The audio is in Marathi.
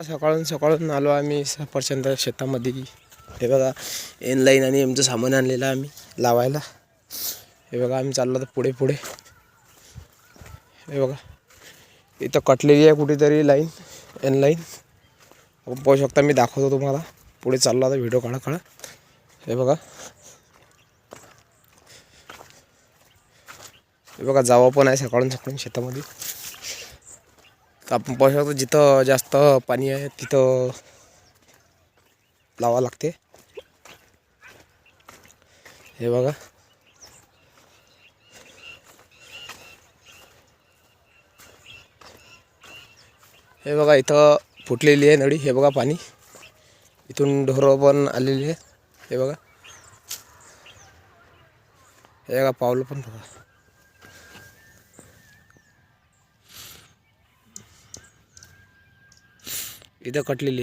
सकाळून सकाळून आलो आम्ही सफरचंद शेतामध्ये. हे बघा एन लाईन आणि आमचं सामान आणलेलं आम्ही लावायला. हे बघा आम्ही चाललो तर पुढे पुढे. हे बघा इथं कटलेली आहे कुठेतरी लाईन एन लाईन. आपण पाहू शकता मी दाखवतो तुम्हाला. पुढे चाललो आता व्हिडिओ काढा काढा. हे बघा. हे बघा जावं पण आहे सकाळून सकाळून शेतामध्ये. तर आपण पाहू शकतो जिथं जास्त पाणी आहे तिथं लावा लागते. हे बघा. हे बघा इथं फुटलेली आहे नळी. हे बघा पाणी. इथून ढोरं पण आलेली आहे हे बघा. हे बघा पावलं पण बघा. इथं कटलेली आहे